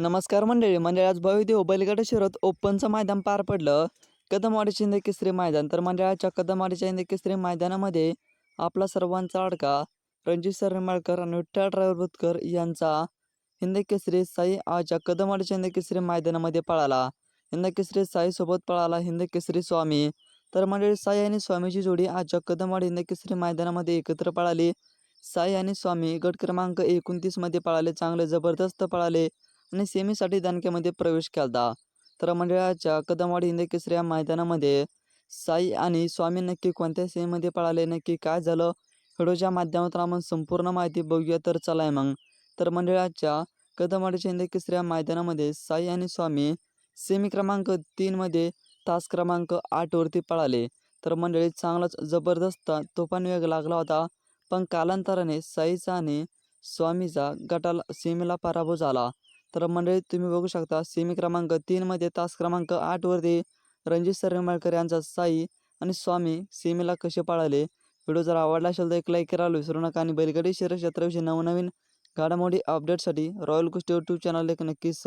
नमस्कार मंडळी मंडळी आज भव्यदेव बैलगाडा शहरात ओपनचं मैदान पार पडलं. कदमवाडी हिंद केसरी मैदान तर मंडळाच्या कदमवाडीच्या हिंद केसरी मैदानामध्ये आपला सर्वांचा अडका रणजित सर आणि विठ्ठल ड्रायव्हर यांचा हिंद केसरी साई आजच्या कदमवाडीच्या हिंद केसरी मैदानामध्ये पळाला. हिंद केसरी साईसोबत पळाला हिंद केसरी स्वामी. तर मंडळी साई आणि स्वामीची जोडी आजच्या कदमवाडी हिंद केसरी मैदानामध्ये एकत्र पळाली. साई आणि स्वामी गट क्रमांक एकोणतीसमध्ये पळाले चांगले जबरदस्त पळाले. आणि सेमीसाठी दानक्यामध्ये प्रवेश केला तर मंडळाच्या कदमवाडी हिंदे केसरी या मैदानामध्ये साई आणि स्वामी नक्की कोणत्या सेमीमध्ये पळाले? नक्की काय झालं? व्हिडिओच्या माध्यमातून आपण संपूर्ण माहिती बघूया. तर चला आहे मग. तर मंडळाच्या कदमवाडीच्या हिंदे केसरी या मैदानामध्ये साई आणि स्वामी सेमी क्रमांक तीनमध्ये तास क्रमांक आठवरती पळाले. तर मंडळी चांगलाच जबरदस्त तोफान वेग लागला होता. पण कालांतराने साईचा आणि स्वामीचा गटाला सेमीला पराभव झाला. तर मंडळी तुम्ही बघू शकता सेमी क्रमांक तीनमध्ये तास क्रमांक आठवरती रणजित सर यांचा साई आणि स्वामी सेमीला कसे पळाले? व्हिडिओ जर आवडला असेल तर एक लाईक करायला विसरू नका आणि बैलगाडी शहर नवनवीन घडामोडी अपडेटसाठी रॉयल गोष्टी यूट्यूब चॅनल एक नक्कीच